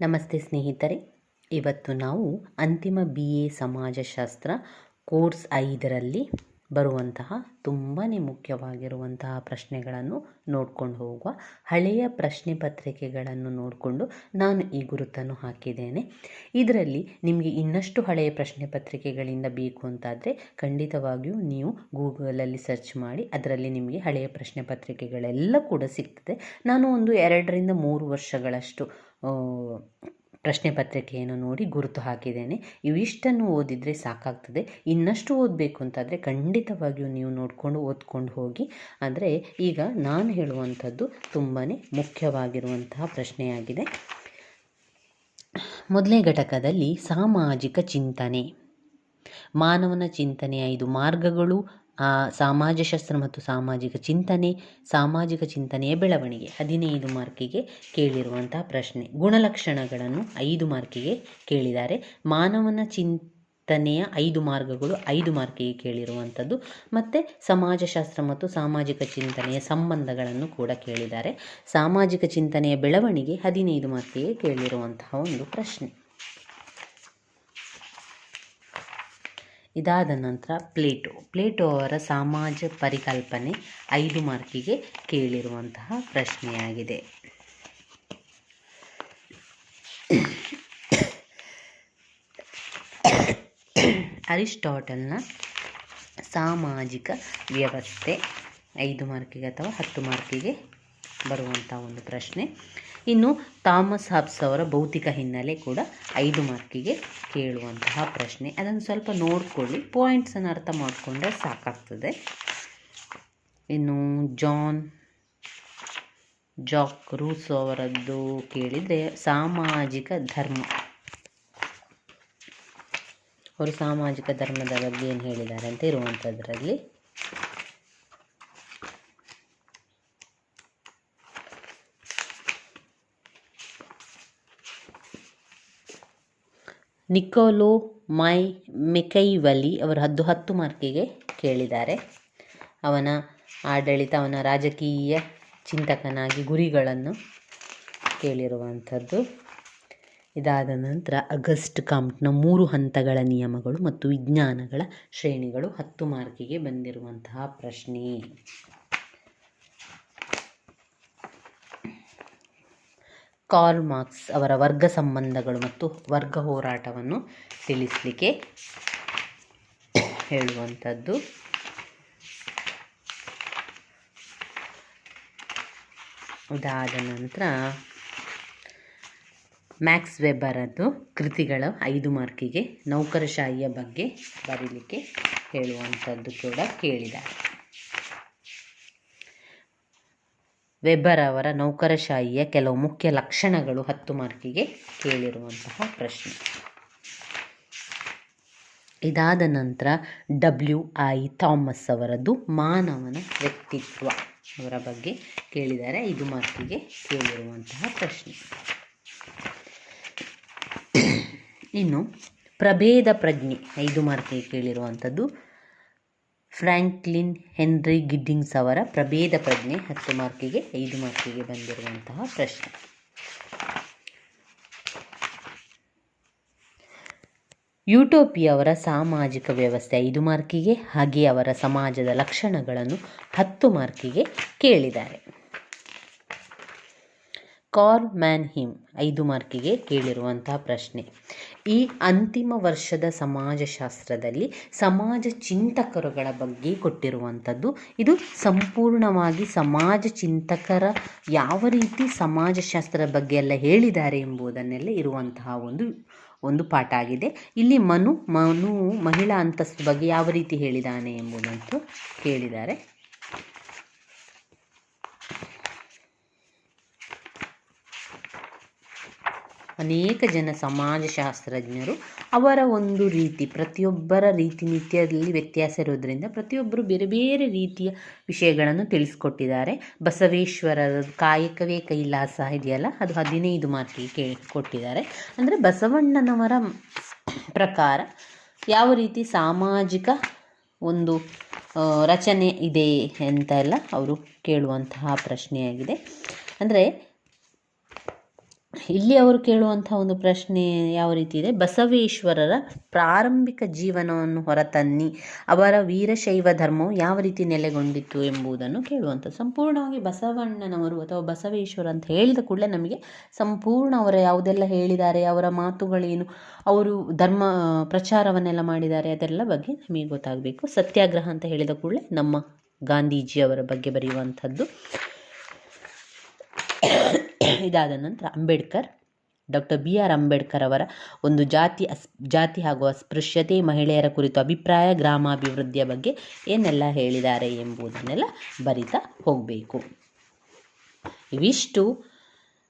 ನಮಸ್ತೆ ಸ್ನೇಹಿತರೆ. ಇವತ್ತು ನಾವು ಅಂತಿಮ ಬಿ ಎ ಸಮಾಜಶಾಸ್ತ್ರ ಕೋರ್ಸ್ ಐದರಲ್ಲಿ ಬರುವಂತಹ ತುಂಬಾ ಮುಖ್ಯವಾಗಿರುವಂತಹ ಪ್ರಶ್ನೆಗಳನ್ನು ನೋಡ್ಕೊಂಡು ಹೋಗುವ, ಹಳೆಯ ಪ್ರಶ್ನೆ ಪತ್ರಿಕೆಗಳನ್ನು ನೋಡಿಕೊಂಡು ನಾನು ಈ ಗುರುತನ್ನು ಹಾಕಿದ್ದೇನೆ. ಇದರಲ್ಲಿ ನಿಮಗೆ ಇನ್ನಷ್ಟು ಹಳೆಯ ಪ್ರಶ್ನೆ ಪತ್ರಿಕೆಗಳಿಂದ ಬೇಕು ಅಂತಾದರೆ ಖಂಡಿತವಾಗಿಯೂ ನೀವು ಗೂಗಲಲ್ಲಿ ಸರ್ಚ್ ಮಾಡಿ ಅದರಲ್ಲಿ ನಿಮಗೆ ಹಳೆಯ ಪ್ರಶ್ನೆ ಪತ್ರಿಕೆಗಳೆಲ್ಲ ಕೂಡ ಸಿಗ್ತದೆ. ನಾನು ಒಂದು ಎರಡರಿಂದ ಮೂರು ವರ್ಷಗಳಷ್ಟು ಪ್ರಶ್ನೆ ಪತ್ರಿಕೆಯನ್ನು ನೋಡಿ ಗುರುತು ಹಾಕಿದ್ದೇನೆ. ಇವಿಷ್ಟನ್ನು ಓದಿದರೆ ಸಾಕಾಗ್ತದೆ. ಇನ್ನಷ್ಟು ಓದಬೇಕು ಅಂತಾದರೆ ಖಂಡಿತವಾಗಿಯೂ ನೀವು ನೋಡಿಕೊಂಡು ಓದ್ಕೊಂಡು ಹೋಗಿ. ಆದರೆ ಈಗ ನಾನು ಹೇಳುವಂಥದ್ದು ತುಂಬಾ ಮುಖ್ಯವಾಗಿರುವಂತಹ ಪ್ರಶ್ನೆಯಾಗಿದೆ. ಮೊದಲನೇ ಘಟಕದಲ್ಲಿ ಸಾಮಾಜಿಕ ಚಿಂತನೆ. ಮಾನವನ ಚಿಂತನೆಯ ಐದು ಮಾರ್ಗಗಳು. ಸಮಾಜಶಾಸ್ತ್ರ ಮತ್ತು ಸಾಮಾಜಿಕ ಚಿಂತನೆ, ಸಾಮಾಜಿಕ ಚಿಂತನೆಯ ಬೆಳವಣಿಗೆ, ಹದಿನೈದು ಮಾರ್ಕಿಗೆ ಕೇಳಿರುವಂತಹ ಪ್ರಶ್ನೆ. ಗುಣಲಕ್ಷಣಗಳನ್ನು ಐದು ಮಾರ್ಕಿಗೆ ಕೇಳಿದ್ದಾರೆ. ಮಾನವನ ಚಿಂತನೆಯ ಐದು ಮಾರ್ಗಗಳು ಐದು ಮಾರ್ಕಿಗೆ ಕೇಳಿರುವಂಥದ್ದು. ಮತ್ತು ಸಮಾಜಶಾಸ್ತ್ರ ಮತ್ತು ಸಾಮಾಜಿಕ ಚಿಂತನೆಯ ಸಂಬಂಧಗಳನ್ನು ಕೂಡ ಕೇಳಿದ್ದಾರೆ. ಸಾಮಾಜಿಕ ಚಿಂತನೆಯ ಬೆಳವಣಿಗೆ ಹದಿನೈದು ಮಾರ್ಕಿಗೆ ಕೇಳಿರುವಂತಹ ಒಂದು ಪ್ರಶ್ನೆ. ಇದಾದ ನಂತರ ಪ್ಲೇಟೋ. ಪ್ಲೇಟೋ ಅವರ ಸಮಾಜ ಪರಿಕಲ್ಪನೆ ಐದು ಮಾರ್ಕಿಗೆ ಕೇಳಿರುವಂತಹ ಪ್ರಶ್ನೆಯಾಗಿದೆ. ಅರಿಸ್ಟಾಟಲ್ನ ಸಾಮಾಜಿಕ ವ್ಯವಸ್ಥೆ ಐದು ಮಾರ್ಕಿಗೆ ಅಥವಾ ಹತ್ತು ಮಾರ್ಕಿಗೆ ಬರುವಂಥ ಒಂದು ಪ್ರಶ್ನೆ. ಇನ್ನು ಥಾಮಸ್ ಹಾಬ್ಸ್ ಅವರ ಭೌತಿಕ ಹಿನ್ನೆಲೆ ಕೂಡ ಐದು ಮಾರ್ಕಿಗೆ ಕೇಳುವಂತಹ ಪ್ರಶ್ನೆ. ಅದನ್ನು ಸ್ವಲ್ಪ ನೋಡಿಕೊಳ್ಳಿ. ಪಾಯಿಂಟ್ಸನ್ನು ಅರ್ಥ ಮಾಡಿಕೊಂಡ್ರೆ ಸಾಕಾಗ್ತದೆ. ಇನ್ನು ಜಾನ್ ಜಾಕ್ ರೂಸೋ ಅವರದ್ದು ಕೇಳಿದರೆ ಸಾಮಾಜಿಕ ಧರ್ಮ. ಅವರು ಸಾಮಾಜಿಕ ಧರ್ಮದ ಬಗ್ಗೆ ಏನು ಹೇಳಿದ್ದಾರೆ ಅಂತ ಇರುವಂಥದ್ರಲ್ಲಿ ನಿಕೋಲೋ ಮೈ ಮೆಕೈವಲಿ ಅವರು ಹದ್ದು ಹತ್ತು ಮಾರ್ಕಿಗೆ ಕೇಳಿದ್ದಾರೆ. ಅವನ ಆಡಳಿತ, ಅವನ ರಾಜಕೀಯ ಚಿಂತಕನಾಗಿ ಗುರಿಗಳನ್ನು ಕೇಳಿರುವಂಥದ್ದು. ಇದಾದ ನಂತರ ಅಗಸ್ಟ್ ಕಾಮ್ಟ್ನ ಮೂರು ಹಂತಗಳ ನಿಯಮಗಳು ಮತ್ತು ವಿಜ್ಞಾನಗಳ ಶ್ರೇಣಿಗಳು ಹತ್ತು ಮಾರ್ಕಿಗೆ ಬಂದಿರುವಂತಹ ಪ್ರಶ್ನೆ. ಕಾರ್ಲ್ ಮಾರ್ಕ್ಸ್ ಅವರ ವರ್ಗ ಸಂಬಂಧಗಳು ಮತ್ತು ವರ್ಗ ಹೋರಾಟವನ್ನು ತಿಳಿಸಲಿಕ್ಕೆ ಹೇಳುವಂಥದ್ದು. ಇದಾದ ನಂತರ ಮ್ಯಾಕ್ಸ್ ವೆಬರದ್ದು ಕೃತಿಗಳ ಐದು ಮಾರ್ಕಿಗೆ ನೌಕರಶಾಹಿಯ ಬಗ್ಗೆ ಬರೀಲಿಕ್ಕೆ ಹೇಳುವಂಥದ್ದು ಕೂಡ ಕೇಳಿದ್ದಾರೆ. ವೆಬ್ಬರ್ ಅವರ ನೌಕರಶಾಹಿಯ ಕೆಲವು ಮುಖ್ಯ ಲಕ್ಷಣಗಳು ಹತ್ತು ಮಾರ್ಕಿಗೆ ಕೇಳಿರುವಂತಹ ಪ್ರಶ್ನೆ. ಇದಾದ ನಂತರ ಡಬ್ಲ್ಯೂ ಐ ಥಾಮಸ್ ಅವರದ್ದು ಮಾನವನ ವ್ಯಕ್ತಿತ್ವ ಅವರ ಬಗ್ಗೆ ಕೇಳಿದ್ದಾರೆ ಐದು ಮಾರ್ಕಿಗೆ ಕೇಳಿರುವಂತಹ ಪ್ರಶ್ನೆ. ಇನ್ನು ಪ್ರಭೇದ ಪ್ರಜ್ಞೆ ಐದು ಮಾರ್ಕಿಗೆ ಕೇಳಿರುವಂಥದ್ದು ಫ್ರ್ಯಾಂಕ್ಲಿನ್ ಹೆನ್ರಿ ಗಿಡ್ಡಿಂಗ್ಸ್ ಅವರ ಪ್ರಭೇದ ಪ್ರಜ್ಞೆ ಹತ್ತು ಮಾರ್ಕಿಗೆ ಐದು ಮಾರ್ಕಿಗೆ ಬಂದಿರುವಂತಹ ಪ್ರಶ್ನೆ. ಯುಟೋಪಿಯವರ ಸಾಮಾಜಿಕ ವ್ಯವಸ್ಥೆ ಐದು ಮಾರ್ಕಿಗೆ, ಹಾಗೆ ಅವರ ಸಮಾಜದ ಲಕ್ಷಣಗಳನ್ನು ಹತ್ತು ಮಾರ್ಕಿಗೆ ಕೇಳಿದ್ದಾರೆ. ಕಾರ್ಲ್ ಮ್ಯಾನ್ ಹಿಮ್ ಐದು ಮಾರ್ಕಿಗೆ ಕೇಳಿರುವಂತಹ ಪ್ರಶ್ನೆ. ಈ ಅಂತಿಮ ವರ್ಷದ ಸಮಾಜಶಾಸ್ತ್ರದಲ್ಲಿ ಸಮಾಜ ಚಿಂತಕರುಗಳ ಬಗ್ಗೆ ಕೊಟ್ಟಿರುವಂಥದ್ದು, ಇದು ಸಂಪೂರ್ಣವಾಗಿ ಸಮಾಜ ಚಿಂತಕರ ಯಾವ ರೀತಿ ಸಮಾಜಶಾಸ್ತ್ರದ ಬಗ್ಗೆ ಎಲ್ಲ ಹೇಳಿದ್ದಾರೆ ಎಂಬುದನ್ನೆಲ್ಲ ಇರುವಂತಹ ಒಂದು ಒಂದು ಪಾಠ ಆಗಿದೆ. ಇಲ್ಲಿ ಮನು ಮನು ಮಹಿಳಾ ಅಂತಸ್ತು ಬಗ್ಗೆ ಯಾವ ರೀತಿ ಹೇಳಿದ್ದಾನೆ ಎಂಬುದಂತೂ ಕೇಳಿದ್ದಾರೆ. ಅನೇಕ ಜನ ಸಮಾಜಶಾಸ್ತ್ರಜ್ಞರು ಅವರ ಒಂದು ರೀತಿ, ಪ್ರತಿಯೊಬ್ಬರ ರೀತಿ ನೀತಿಯಲ್ಲಿ ವ್ಯತ್ಯಾಸ ಇರೋದ್ರಿಂದ ಪ್ರತಿಯೊಬ್ಬರು ಬೇರೆ ಬೇರೆ ರೀತಿಯ ವಿಷಯಗಳನ್ನು ತಿಳಿಸ್ಕೊಟ್ಟಿದ್ದಾರೆ. ಬಸವೇಶ್ವರರ ಕಾಯಕವೇ ಕೈಲಾಸ ಇದೆಯಲ್ಲ, ಅದು ಹದಿನೈದು ಮಾರ್ಕಿಗೆ ಕೇಳಿ ಕೊಟ್ಟಿದ್ದಾರೆ. ಅಂದರೆ ಬಸವಣ್ಣನವರ ಪ್ರಕಾರ ಯಾವ ರೀತಿ ಸಾಮಾಜಿಕ ಒಂದು ರಚನೆ ಇದೆ ಅಂತ ಎಲ್ಲ ಅವರು ಕೇಳುವಂತಹ ಪ್ರಶ್ನೆಯಾಗಿದೆ. ಅಂದರೆ ಇಲ್ಲಿ ಅವರು ಕೇಳುವಂಥ ಒಂದು ಪ್ರಶ್ನೆ ಯಾವ ರೀತಿ ಇದೆ? ಬಸವೇಶ್ವರರ ಪ್ರಾರಂಭಿಕ ಜೀವನವನ್ನು ಹೊರತನ್ನಿ, ಅವರ ವೀರಶೈವ ಧರ್ಮವು ಯಾವ ರೀತಿ ನೆಲೆಗೊಂಡಿತ್ತು ಎಂಬುದನ್ನು ಕೇಳುವಂಥ ಸಂಪೂರ್ಣವಾಗಿ ಬಸವಣ್ಣನವರು ಅಥವಾ ಬಸವೇಶ್ವರ ಅಂತ ಹೇಳಿದ ಕೂಡಲೇ ನಮಗೆ ಸಂಪೂರ್ಣ ಅವರ ಯಾವುದೆಲ್ಲ ಹೇಳಿದ್ದಾರೆ, ಅವರ ಮಾತುಗಳೇನು, ಅವರು ಧರ್ಮ, ಪ್ರಚಾರವನ್ನೆಲ್ಲ ಮಾಡಿದ್ದಾರೆ, ಅದೆಲ್ಲ ಬಗ್ಗೆ ನಮಗೆ ಗೊತ್ತಾಗಬೇಕು. ಸತ್ಯಾಗ್ರಹ ಅಂತ ಹೇಳಿದ ಕೂಡಲೇ ನಮ್ಮ ಗಾಂಧೀಜಿಯವರ ಬಗ್ಗೆ ಬರೆಯುವಂಥದ್ದು. ಇದಾದ ನಂತರ Ambedkar, doctor B R Ambedkar ಅವರ ಒಂದು ಜಾತಿ ಅಸ್, ಜಾತಿ ಹಾಗೂ ಅಸ್ಪೃಶ್ಯತೆ ಮಹಿಳೆಯರ ಕುರಿತು ಅಭಿಪ್ರಾಯ, ಗ್ರಾಮಾಭಿವೃದ್ಧಿಯ ಬಗ್ಗೆ ಏನೆಲ್ಲ ಹೇಳಿದ್ದಾರೆ ಎಂಬುದನ್ನೆಲ್ಲ ಬರಿತಾ ಹೋಗಬೇಕು. ಇವಿಷ್ಟು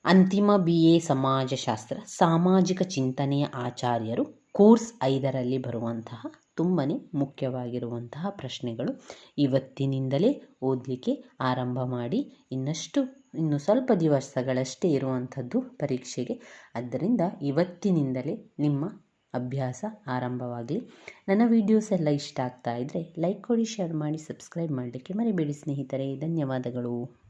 ಅಂತಿಮ ಬಿ ಎ ಸಮಾಜಶಾಸ್ತ್ರ, ಸಾಮಾಜಿಕ ಚಿಂತನೆಯ ಆಚಾರ್ಯರು ಕೋರ್ಸ್ ಐದರಲ್ಲಿ ಬರುವಂತಹ ತುಂಬಾ ಮುಖ್ಯವಾಗಿರುವಂತಹ ಪ್ರಶ್ನೆಗಳು ಇವತ್ತಿನಿಂದಲೇ ಓದಲಿಕ್ಕೆ ಆರಂಭ ಮಾಡಿ ಇನ್ನಷ್ಟು ಇನ್ನು ಸ್ವಲ್ಪ ದಿವಸಗಳಷ್ಟೇ ಇರುವಂಥದ್ದು ಪರೀಕ್ಷೆಗೆ. ಆದ್ದರಿಂದ ಇವತ್ತಿನಿಂದಲೇ ನಿಮ್ಮ ಅಭ್ಯಾಸ ಆರಂಭವಾಗಲಿ. ನನ್ನ ವಿಡಿಯೋಸ್ ಎಲ್ಲ ಇಷ್ಟ ಆಗ್ತಾ ಇದ್ದರೆ ಲೈಕ್ ಕೊಡಿ, ಶೇರ್ ಮಾಡಿ, ಸಬ್ಸ್ಕ್ರೈಬ್ ಮಾಡಲಿಕ್ಕೆ ಮರಿಬೇಡಿ ಸ್ನೇಹಿತರೆ. ಧನ್ಯವಾದಗಳು.